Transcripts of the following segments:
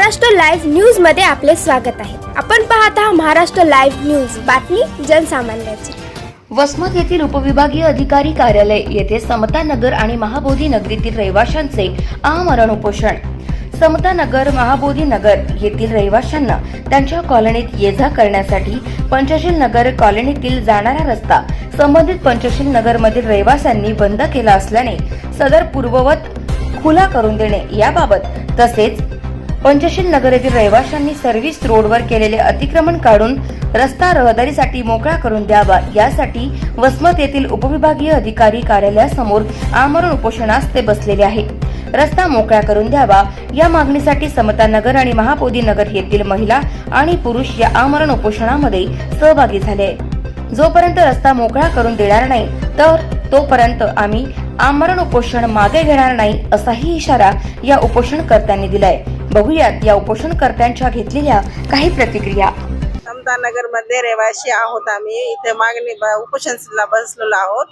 Maharashtra live न्यूजमध्ये आपले स्वागत आहे. आपण पाहत आहात महाराष्ट्र लाईव्ह न्यूज. बातमी जनसामान्याची. वसमत येथील उपविभागीय अधिकारी कार्यालय येथे समता नगर आणि महाबोधी नगरीतील रहिवाशांचे आमरण उपोषण. समता नगर महाबोधी नगर येथील रहिवाशांना त्यांच्या कॉलनीत ये जा करण्यासाठी पंचशील नगर कॉलनीतील जाणारा रस्ता संबंधित पंचशील नगर मधील रहिवाशांनी बंद केला असल्याने सदर पूर्ववत खुला करून देणे याबाबत तसेच पंचशील नगर येथील रहिवाशांनी सर्व्हिस रोडवर केलेले अतिक्रमण काढून रस्ता रहदारीसाठी मोकळा करून द्यावा यासाठी वसमत येथील उपविभागीय अधिकारी कार्यालयासमोर आमरण उपोषणास ते बसलेले आहे रस्ता मोकळा करून द्यावा या मागणीसाठी समता नगर आणि महापोदी नगर येथील महिला आणि पुरुष या आमरण उपोषणामध्ये सहभागी झाले. जोपर्यंत रस्ता मोकळा करून देणार नाही तर तोपर्यंत आम्ही आमरण उपोषण मागे घेणार नाही असाही इशारा या उपोषणकर्त्यांनी दिलाय. बघूयात या उपोषणकर्त्यांच्या घेतलेल्या काही प्रतिक्रिया. समतानगरमध्ये रहिवासी आहोत आम्ही. इथे मागणी उपोषणला बसलेलो आहोत.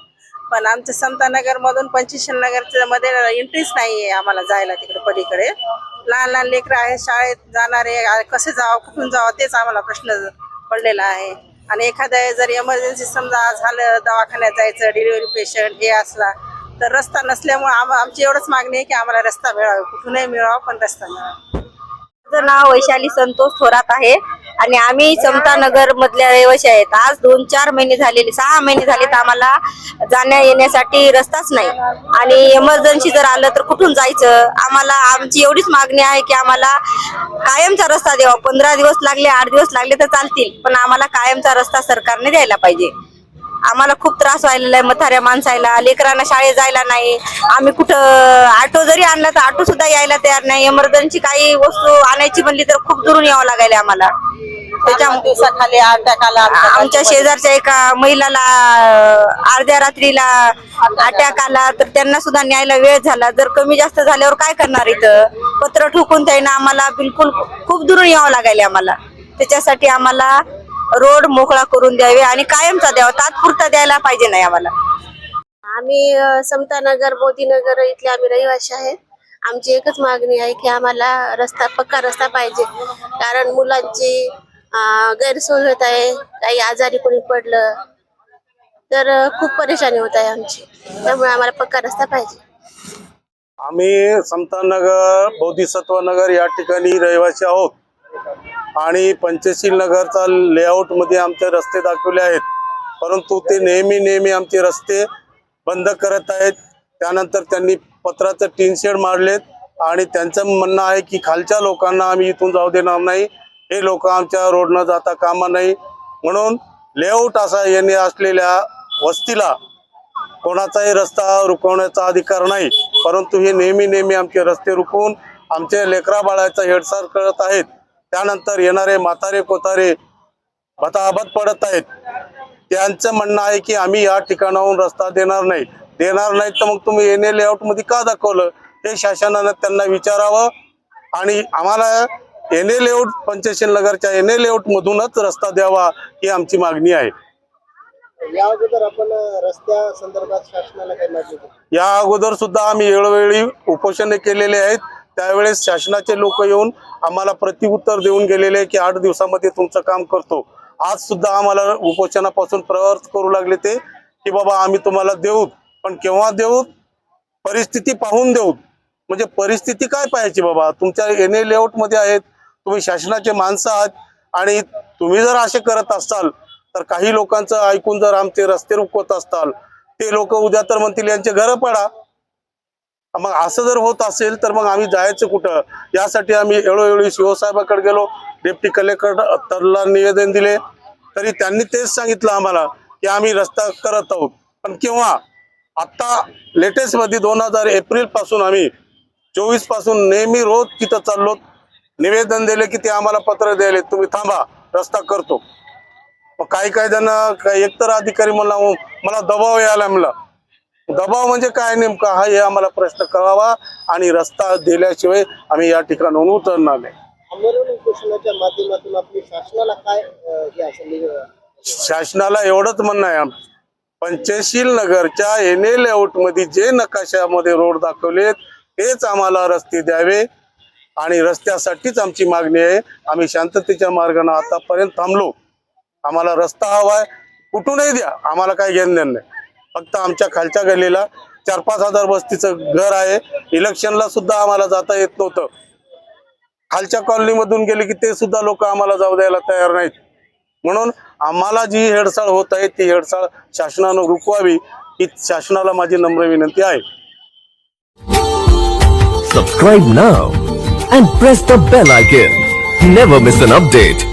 पण आमच्या समतानगर मधून पंचशील नगरच्या मध्ये एंट्रीच नाहीये आम्हाला जायला तिकडे पलीकडे. लहान लहान लेकरं आहेत शाळेत जाणारे कसे जावं कुठून जावं तेच आम्हाला प्रश्न पडलेला आहे. आणि एखाद्या जर इमर्जन्सी समजा झालं दवाखान्यात जायचं डिलिव्हरी पेशंट हे असला तर रस्ता नसल्यामुळे आम आमची एवढंच मागणी आहे की आम्हाला रस्ता मिळावा कुठूनही मिळावा पण रस्ता मिळावा. माझं नाव वैशाली संतोष थोरात आहे आणि आम्ही समता नगर मधल्या रहिवाशी आहेत. आज दोन चार महिने झालेले सहा महिने झाले तर आम्हाला जाण्या येण्यासाठी रस्ताच नाही. आणि इमर्जन्सी जर आलं तर कुठून जायचं? आम्हाला आमची एवढीच मागणी आहे की आम्हाला कायमचा रस्ता द्यावा. पंधरा दिवस लागले आठ दिवस लागले तर चालतील पण आम्हाला कायमचा रस्ता सरकारने द्यायला पाहिजे. आम्हाला खूप त्रास व्हायला आहे म्हाताऱ्या माणसाला. लेकरांना शाळेत जायला नाही. आम्ही कुठं ऑटो जरी आणला तर ऑटो सुद्धा यायला तयार नाही. इमर्जन्सी काही वस्तू आणायची म्हणली तर खूप दुरून यावं लागायला आम्हाला. दिवसाखाली आला आमच्या शेजारच्या एका महिलाला अर्ध्या रात्रीला अटॅक आला तर त्यांना सुद्धा न्यायला वेळ झाला. जर कमी जास्त झाल्यावर काय करणार इथं? पत्र ठोकून त्यांना आम्हाला बिलकुल खूप दुरून यावं लागायला आम्हाला. त्याच्यासाठी आम्हाला रोड मोकळा करून द्यावे आणि कायमचा द्यावा तात्पुरता द्यायला पाहिजे नाही आम्हाला. आम्ही समतानगर मोदीनगर इथले आम्ही रहिवासी आहेत. आमची एकच मागणी आहे की आम्हाला रस्ता पक्का रस्ता पाहिजे. कारण मुलांची गैरसोय होत आहे काही आजारी कोणी पडलं तर खूप परेशानी होत आहे आमची. त्यामुळे आम्हाला पक्का रस्ता पाहिजे. आम्ही समतानगर बोधिसत्व नगर या ठिकाणी रहिवासी आहोत. आणि पंचशील नगरचा लेआउटमध्ये आमचे रस्ते दाखवले आहेत. परंतु ते नेहमी नेहमी आमचे रस्ते बंद करत आहेत. त्यानंतर त्यांनी पत्राचं टीन शेड मारलेत आणि त्यांचं म्हणणं आहे की खालच्या लोकांना आम्ही इथून जाऊ देणार नाही. हे लोक आमच्या रोडनं जाता कामा नाही. म्हणून लेआउट असा येणे असलेल्या वस्तीला कोणाचाही रस्ता रुकवण्याचा अधिकार नाही. परंतु हे नेहमी नेहमी आमचे रस्ते रुकवून आमचे लेकरा बाळाचा हेडसार करत आहेत. त्यानंतर येणारे म्हातारे कोतारे भताभत पडत आहेत. त्यांचं म्हणणं आहे की आम्ही या ठिकाणाहून रस्ता देणार नाही. देणार नाही तर मग तुम्ही एन ए लेआउटमध्ये का दाखवलं? हे शासनानं त्यांना विचारावं आणि आम्हाला एन ए लेआउट पंचशील नगरच्या एन ए लेआउट मधूनच रस्ता द्यावा ही आमची मागणी आहे. या अगोदर आपण रस्त्या संदर्भात शासनाला काही या अगोदर सुद्धा आम्ही वेळोवेळी उपोषणे केलेले आहेत. त्यावेळेस शासनाचे लोक येऊन आम्हाला प्रतिउत्तर देऊन गेलेले आहे की आठ दिवसामध्ये तुमचं काम करतो. आज सुद्धा आम्हाला उपोषणापासून प्रवर्त करू लागले ते की बाबा आम्ही तुम्हाला देऊ पण केव्हा देऊ? परिस्थिती पाहून देऊ. म्हणजे परिस्थिती काय पाहायची बाबा? तुमच्या एन ए लेआउटमध्ये आहेत तुम्ही शासनाचे माणसं आहात आणि तुम्ही जर असे करत असाल तर काही लोकांचं ऐकून जर आमचे रस्ते रुकवत असताल ते लोक उद्या तर म्हणतील यांचे घरं पडा. मग असं जर होत असेल तर मग आम्ही जायचं कुठं? यासाठी आम्ही वेळोवेळी शिवसाहेबाकडे गेलो. डेप्टी कलेक्टरला निवेदन दिले. तरी त्यांनी तेच सांगितलं आम्हाला की आम्ही रस्ता करत आहोत. पण केव्हा? आत्ता लेटेस्टमध्ये दोन हजार एप्रिलपासून आम्ही चोवीसपासून नेहमी रोज तिथं चाललो. निवेदन दिले की ते आम्हाला पत्र द्यायले. तुम्ही थांबा रस्ता करतो. मग काही काही जण एकतर अधिकारी म्हणला मला दबाव यायला म्हणला. दबाव म्हणजे काय नेमका? हा हे आम्हाला प्रश्न कळावा आणि रस्ता दिल्याशिवाय आम्ही या ठिकाणाहून उतरणार नाही. माध्यमातून आपली शासनाला काय निवेदन? शासनाला एवढंच म्हणणं आहे आमचं पंचशील नगरच्या एन ए लेआउटमध्ये जे नकाशामध्ये रोड दाखवलेत तेच आम्हाला रस्ते द्यावे आणि रस्त्यासाठीच आमची मागणी आहे. आम्ही शांततेच्या मार्गाने आतापर्यंत थांबलो. आम्हाला रस्ता हवाय कुठूनही द्या आम्हाला काही घेणं देणं नाही. फक्त आमच्या खालच्या गल्लीला चार पाच हजार वस्तीचं घर आहे. इलेक्शनला सुद्धा आम्हाला जाता येत नव्हतं. खालच्या कॉलनीमधून गेले की ते सुद्धा लोक आम्हाला जाऊ द्यायला तयार नाहीत. म्हणून आम्हाला जी हेडसाळ होत आहे ती हेडसाळ शासनानं रुकवावी ही शासनाला माझी नम्र विनंती आहे. Subscribe now and press the bell icon never miss an update